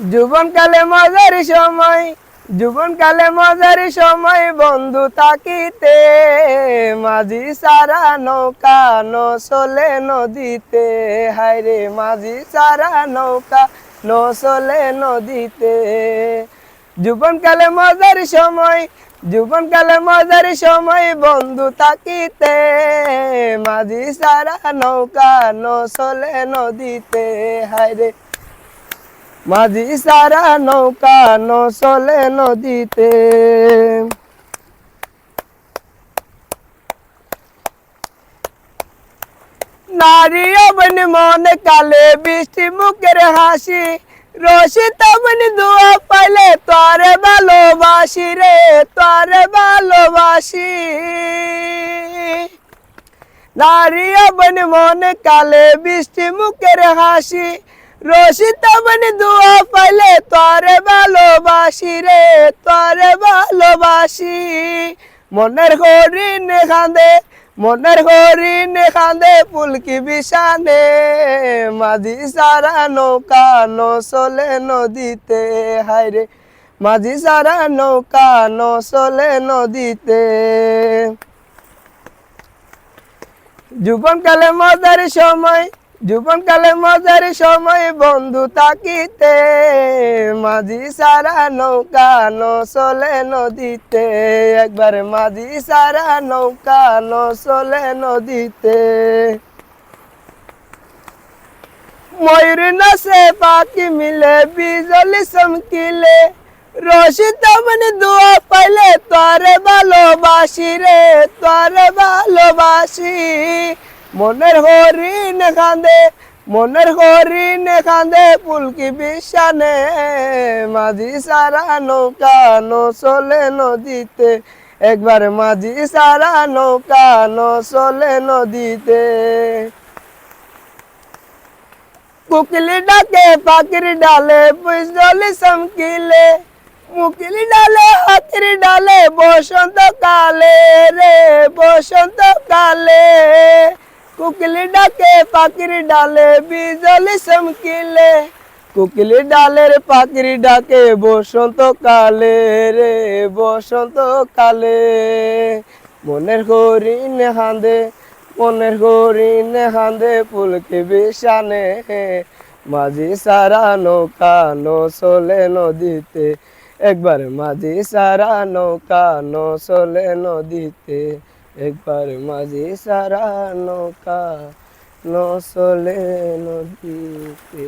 জীবনকালে মজার সময় জীবনকালে মজার সময় বন্ধু তাকিতে মাঝি সারা নৌকা নসলে নদীতে। হায়রে মাঝি সারা নৌকা নসলে নদীতে। জীবনকালে মজার সময় জীবনকালে মজার সময় বন্ধু তাকিতে মাঝি সারা নৌকা নসলে নদীতে। হায়রে মাঝি সারা নৌকা নসলে নদীতে। নারী অবন মন কালে বৃষ্টি মুখের হাসি, রশি তবন দুয়া পাইলে তোরে ভালোবাসি রে, তোরে ভালোবাসি। নারী অবন মন কালে বৃষ্টি মুখের হাসি রশি তবন দুয়া পাইলে তোরে ভালোবাসি রে, তোরে ভালোবাসি। মনের হরিণ খান্দে মনের হরিণ খান্দে পুলকি বিশানে মাঝি সারা নৌকা নসলে নদীতে, হায়রে। মাঝি সারা নৌকা নসলে নদীতে। জীবনকালে মজার সময় জীবনকালে মজার সময় বন্ধু তাকিতে মাঝি সারা নৌকা নসলে নদীতে। একবার মাঝি সারা নৌকা নসলে নদীতে। ময়ূর নাচে পাখি মিলে, বিজলি চমকিলে। রশি তমন দোয়া পাইলে, তোরে ভালোবাসি রে, তোরে ভালোবাসি। মনের হরিণ কান্দে, মনের হরিণ কান্দে, পুলকি বিশানে মাঝি সারা নৌকা নসলে নদীতে, একবার মাঝি সারা নৌকা নসলে নদীতে। কুকিলি ডাকে, পাখির ডালে, বুঝলি চমকিলে। মুকিলি ডালে হাতির ডালে, বসন্ত কালে রে, বসন্ত কালে। কুকিলি ডাকে, পাখির ডালে বিজলি চমকিলে। কুকিলি ডালের পাখির ডাকে, বসন্ত কালে রে, বসন্ত কালে। মনের হরিণ হাঁদে, মনের হরিণ হাঁদে পুলকে বিশানে মাঝি সারা নৌকা নসলে নদীতে। একবার মাঝি সারা নৌকা নসলে নদীতে। একবার মাঝি সারা নৌকা নসলে নদীতে।